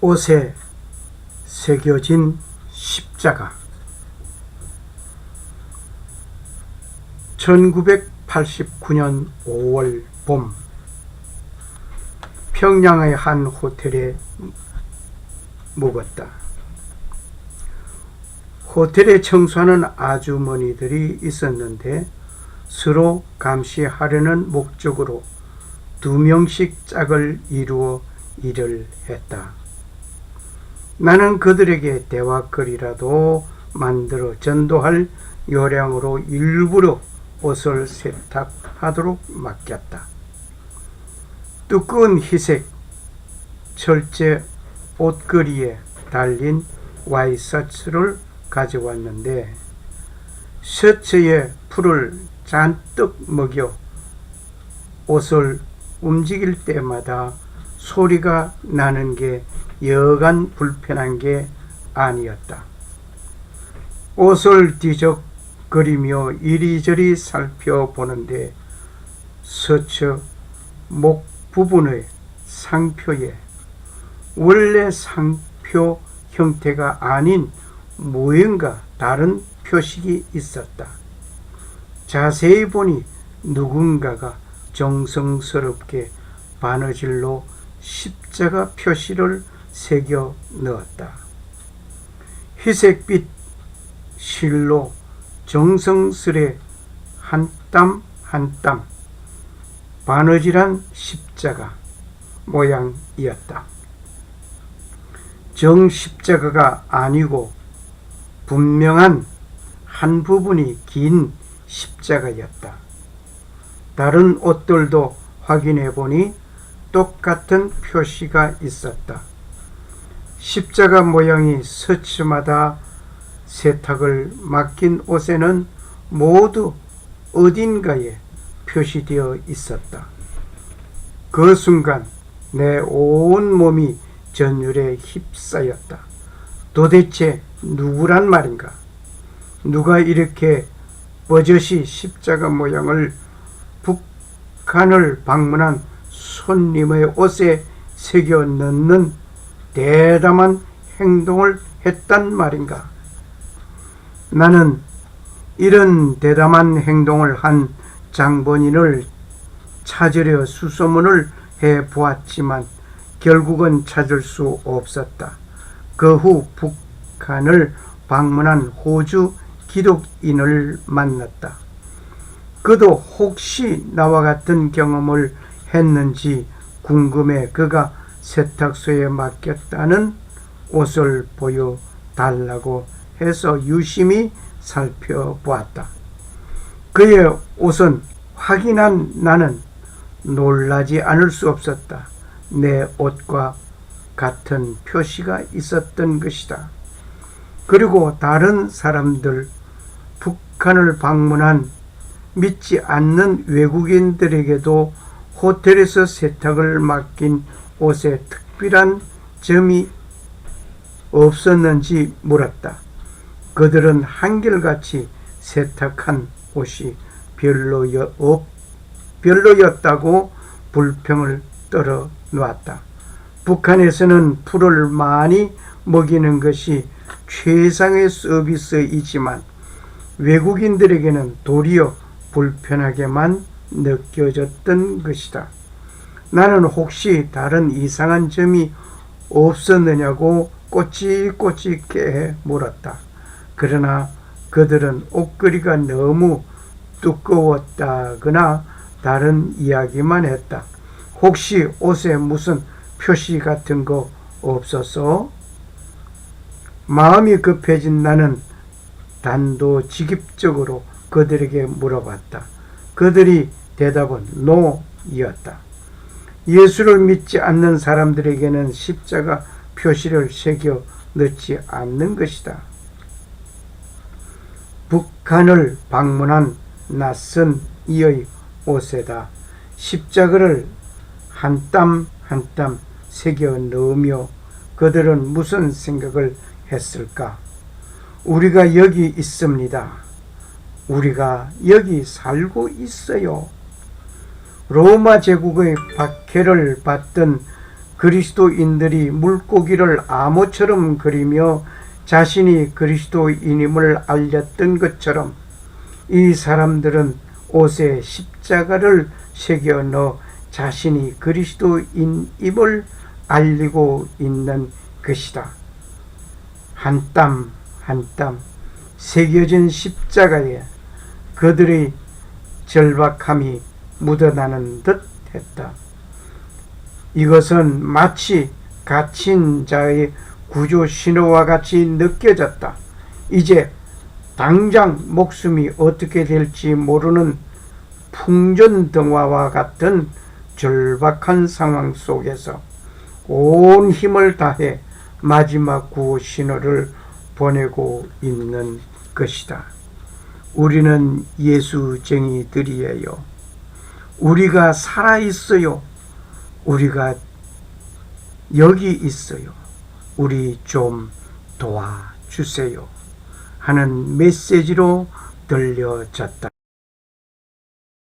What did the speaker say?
옷에 새겨진 십자가 1989년 5월 봄 평양의 한 호텔에 묵었다. 호텔에 청소하는 아주머니들이 있었는데 서로 감시하려는 목적으로 두 명씩 짝을 이루어 일을 했다. 나는 그들에게 대화거리라도 만들어 전도할 요량으로 일부러 옷을 세탁하도록 맡겼다. 두꺼운 희색 철제 옷걸이에 달린 와이셔츠를 가져왔는데 셔츠에 풀을 잔뜩 먹여 옷을 움직일 때마다 소리가 나는 게 여간 불편한 게 아니었다. 옷을 뒤적거리며 이리저리 살펴보는데 셔츠 목 부분의 상표에 원래 상표 형태가 아닌 무언가 다른 표식이 있었다. 자세히 보니 누군가가 정성스럽게 바느질로 십자가 표시를 새겨 넣었다. 희색빛 실로 정성스레 한 땀 한 땀 바느질한 십자가 모양이었다. 정십자가가 아니고 분명한 한 부분이 긴 십자가였다. 다른 옷들도 확인해 보니 똑같은 표시가 있었다. 십자가 모양이 서치마다 세탁을 맡긴 옷에는 모두 어딘가에 표시되어 있었다. 그 순간 내 온 몸이 전율에 휩싸였다. 도대체 누구란 말인가? 누가 이렇게 버젓이 십자가 모양을 북한을 방문한 손님의 옷에 새겨 넣는 대담한 행동을 했단 말인가? 나는 이런 대담한 행동을 한 장본인을 찾으려 수소문을 해 보았지만 결국은 찾을 수 없었다. 그 후 북한을 방문한 호주 기독인을 만났다. 그도 혹시 나와 같은 경험을 했는지 궁금해 그가 세탁소에 맡겼다는 옷을 보여 달라고 해서 유심히 살펴보았다. 그의 옷은 확인한 나는 놀라지 않을 수 없었다. 내 옷과 같은 표시가 있었던 것이다. 그리고 다른 사람들, 북한을 방문한 믿지 않는 외국인들에게도 호텔에서 세탁을 맡긴 옷에 특별한 점이 없었는지 물었다. 그들은 한결같이 세탁한 옷이 별로여, 없, 별로였다고 불평을 떨어 놓았다. 북한에서는 풀을 많이 먹이는 것이 최상의 서비스이지만 외국인들에게는 도리어 불편하게만 느껴졌던 것이다. 나는 혹시 다른 이상한 점이 없었느냐고 꼬치꼬치게 물었다. 그러나 그들은 옷걸이가 너무 두꺼웠다거나 다른 이야기만 했다. 혹시 옷에 무슨 표시 같은 거 없어서 마음이 급해진 나는 단도직입적으로 그들에게 물어봤다. 그들이 대답은 노이었다. 예수를 믿지 않는 사람들에게는 십자가 표시를 새겨 넣지 않는 것이다. 북한을 방문한 낯선 이의 옷에다 십자가를 한 땀 한 땀 새겨 넣으며 그들은 무슨 생각을 했을까? 우리가 여기 있습니다. 우리가 여기 살고 있어요. 로마 제국의 박해를 받던 그리스도인들이 물고기를 암호처럼 그리며 자신이 그리스도인임을 알렸던 것처럼 이 사람들은 옷에 십자가를 새겨 넣어 자신이 그리스도인임을 알리고 있는 것이다. 한 땀 한 땀 새겨진 십자가에 그들의 절박함이 묻어나는 듯 했다. 이것은 마치 갇힌 자의 구조 신호와 같이 느껴졌다. 이제 당장 목숨이 어떻게 될지 모르는 풍전등화와 같은 절박한 상황 속에서 온 힘을 다해 마지막 구호 신호를 보내고 있는 것이다. 우리는 예수쟁이들이에요. 우리가 살아 있어요. 우리가 여기 있어요. 우리 좀 도와주세요. 하는 메시지로 들려졌다.